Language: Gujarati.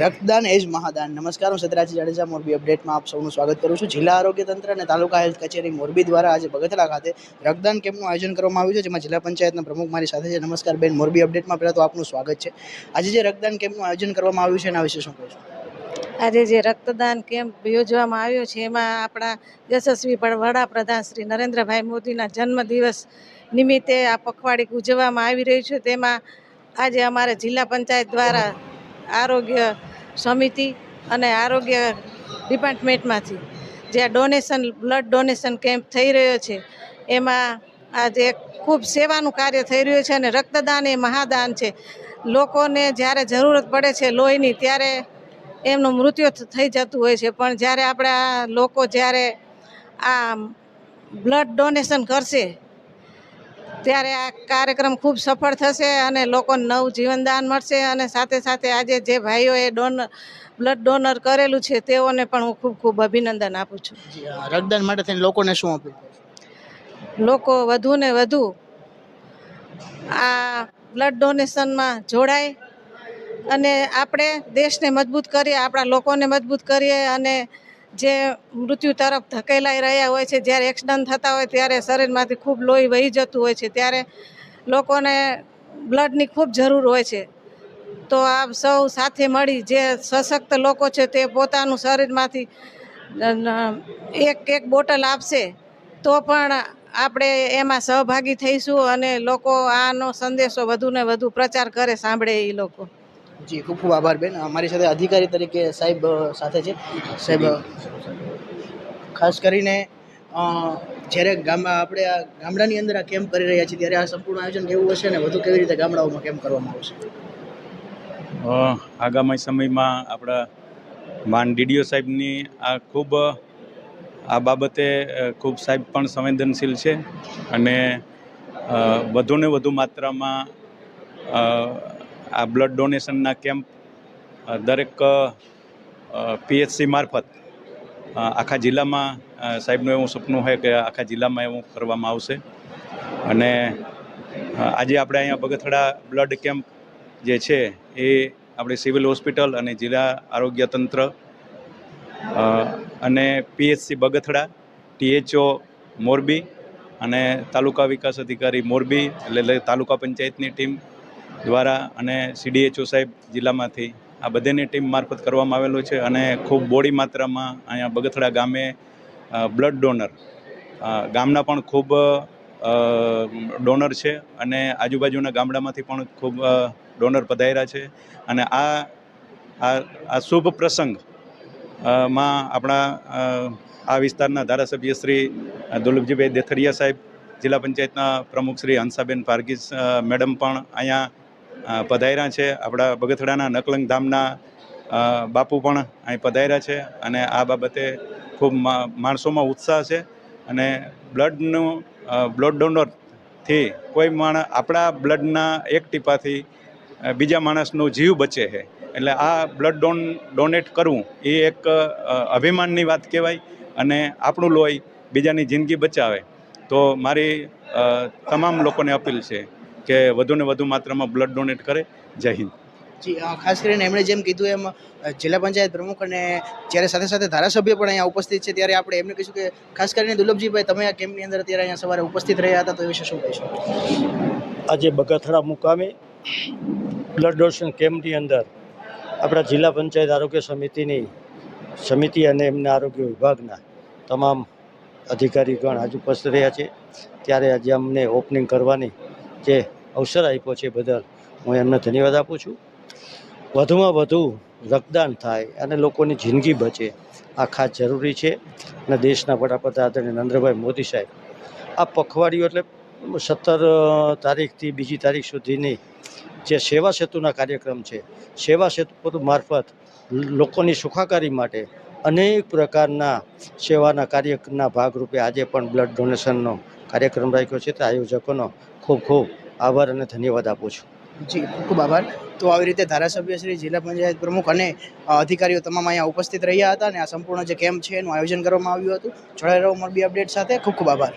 રક્તદાન એ જ મહાદાન. નમસ્કાર, હું સતરાજી જાડેજા, મોરબી અપડેટમાં આપ સૌનું સ્વાગત કરું છું. જિલ્લા આરોગ્ય તંત્ર અને તાલુકા હેલ્થ કચેરી મોરબી દ્વારા આજે બગથલા ખાતે રક્તદાન કેમ્પનું આયોજન કરવામાં આવ્યું છે, જેમાં જિલ્લા પંચાયતના પ્રમુખ મારી સાથે છે. નમસ્કાર બેન, મોરબી અપડેટમાં પહેલાં તો આપનું સ્વાગત છે. આજે જે રક્તદાન કેમ્પનું આયોજન કરવામાં આવ્યું છે, એના વિશે શું કહેશો? આજે જે રક્તદાન કેમ્પ યોજવામાં આવ્યો છે, એમાં આપણા યશસ્વી વડાપ્રધાન શ્રી નરેન્દ્રભાઈ મોદીના જન્મદિવસ નિમિત્તે આ પખવાડિક ઉજવવામાં આવી રહ્યું છે. તેમાં આજે અમારે જિલ્લા પંચાયત દ્વારા આરોગ્ય સમિતિ અને આરોગ્ય ડિપાર્ટમેન્ટમાંથી જે ડોનેશન, બ્લડ ડોનેશન કેમ્પ થઈ રહ્યો છે, એમાં આજે ખૂબ સેવાનું કાર્ય થઈ રહ્યું છે અને રક્તદાન એ મહાદાન છે. લોકોને જ્યારે જરૂરત પડે છે લોહીની, ત્યારે એમનું મૃત્યુ થઈ જતું હોય છે. પણ જ્યારે આપણા લોકો જ્યારે આ બ્લડ ડોનેશન કરશે ત્યારે આ કાર્યક્રમ ખૂબ સફળ થશે અને લોકોને નવું જીવનદાન મળશે અને સાથે સાથે આજે જે ભાઈઓએ ડોનર બ્લડ ડોનર કરેલું છે તેઓને પણ હું ખૂબ ખૂબ અભિનંદન આપું છું. રક્તદાન માટે થઈને લોકોને શું અપીલ લોકો વધુ ને વધુ આ બ્લડ ડોનેશનમાં જોડાય અને આપણે દેશને મજબૂત કરીએ આપણા લોકોને મજબૂત કરીએ અને જે મૃત્યુ તરફ ધકેલાઈ રહ્યા હોય છે, જ્યારે એક્સિડન્ટ થતા હોય ત્યારે શરીરમાંથી ખૂબ લોહી વહી જતું હોય છે, ત્યારે લોકોને બ્લડની ખૂબ જરૂર હોય છે. તો આ સૌ સાથે મળી જે સશક્ત લોકો છે તે પોતાનું શરીરમાંથી એક એક બોટલ આપશે, તો પણ આપણે એમાં સહભાગી થઈશું અને લોકો આનો સંદેશો વધુ ને વધુ પ્રચાર કરે, સાંભળે એ લોકો. જી, ખૂબ ખૂબ આભાર બેન. અમારી સાથે અધિકારી તરીકે સાહેબ સાથે છે. સાહેબ ખાસ કરીને જ્યારે ગામ, આપણે આ ગામડાની અંદર આ કેમ્પ કરી રહ્યા છીએ, ત્યારે આ સંપૂર્ણ આયોજન કેવું હશે અને વધુ કેવી રીતે ગામડાઓમાં કેમ્પ કરવામાં આવશે? આગામી સમયમાં આપણા માન ડીડીઓ સાહેબની આ ખૂબ, આ બાબતે ખૂબ સાહેબ પણ સંવેદનશીલ છે અને વધુને વધુ માત્રામાં આ બ્લડ ડોનેશનના કેમ્પ દરેક પીએચસી મારફત આખા જિલ્લામાં સાહેબનું એવું સપનું હોય કે આખા જિલ્લામાં એવું કરવામાં આવશે. અને આજે આપણે અહીંયા બગથડા બ્લડ કેમ્પ જે છે, એ આપણી સિવિલ હોસ્પિટલ અને જિલ્લા આરોગ્ય તંત્ર અને પીએચસી બગથડા ટીએચઓ મોરબી અને તાલુકા વિકાસ અધિકારી મોરબી, એટલે તાલુકા પંચાયતની ટીમ દ્વારા અને સીડીએચઓ સાહેબ જિલ્લામાંથી આ બધેની ટીમ મારફત કરવામાં આવેલું છે અને ખૂબ બોડી માત્રામાં અહીંયા બગથડા ગામે બ્લડ ડોનર ગામના પણ ખૂબ ડોનર છે અને આજુબાજુના ગામડામાંથી પણ ખૂબ ડોનર પધાર્યા છે અને આ આ શુભ પ્રસંગમાં આપણા આ વિસ્તારના ધારાસભ્ય શ્રી દુર્લભજીભાઈ દેથરિયા સાહેબ, જિલ્લા પંચાયતના પ્રમુખ શ્રી હંસાબેન પારગીસ મેડમ પણ અહીંયા પધાર્યા છે. આપણા બગથડાના નકલંગ ધામના બાપુ પણ અહીં પધાર્યા છે અને આ બાબતે ખૂબ માણસોમાં ઉત્સાહ છે અને બ્લડનું બ્લડ ડોનરથી કોઈ માણસ આપણા બ્લડના એક ટીપાથી બીજા માણસનો જીવ બચે છે. એટલે આ બ્લડ ડોન, ડોનેટ કરવું એ એક અભિમાનની વાત કહેવાય અને આપણું લોહી બીજાની જિંદગી બચાવે. તો મારી તમામ લોકોને અપીલ છે. કે વધુને વધુ માત્રામાં બ્લડ ડોનેટ કરે. જય હિન્દ. જી ખાસ કરીને એમણે જેમ કીધું એમ જિલ્લા પંચાયત પ્રમુખ અને જ્યારે સાથે સાથે ધારાસભ્ય પણ અહીંયા ઉપસ્થિત છે ત્યારે આપણે એમને કહીશું કે ખાસ કરીને દુર્લભજીભાઈ તમે આ કેમ્પની અંદર અત્યારે અહીંયા સવારે ઉપસ્થિત રહ્યા હતા તો એ વિશે શું કહીશું? આજે બગથડા મુકામે બ્લડ ડોનેશન કેમ્પની અંદર આપણા જિલ્લા પંચાયત આરોગ્ય સમિતિની સમિતિ અને એમના આરોગ્ય વિભાગના તમામ અધિકારીગણ આજે ઉપસ્થિત રહ્યા છે. ત્યારે આજે અમને ઓપનિંગ કરવાની જે અવસર આપ્યો છે બદલ હું એમને ધન્યવાદ આપું છું. વધુમાં વધુ રક્તદાન થાય અને લોકોની જિંદગી બચે આ ખાસ જરૂરી છે અને દેશના વડાપ્રધાન આદરણીય નરેન્દ્રભાઈ મોદી સાહેબ આ પખવાડિયું એટલે સત્તર તારીખથી બીજી તારીખ સુધીની જે સેવા સેતુના કાર્યક્રમ છે, સેવા સેતુ મારફત લોકોની સુખાકારી માટે અનેક પ્રકારના સેવાના કાર્યના ભાગરૂપે આજે પણ બ્લડ ડોનેશનનો કાર્યક્રમ રાખ્યો છે. તે આયોજકોનો ખૂબ ખૂબ આભાર અને ધન્યવાદ આપું છું. જી, ખૂબ આભાર. તો આવી રીતે ધારાસભ્ય શ્રી જિલ્લા પંચાયત પ્રમુખ અને અધિકારીઓ તમામ અહીંયા ઉપસ્થિત રહ્યા હતા અને આ સંપૂર્ણ જે કેમ્પ છે એનું આયોજન કરવામાં આવ્યું હતું. રહો મોરબી અપડેટ સાથે. ખૂબ ખૂબ આભાર.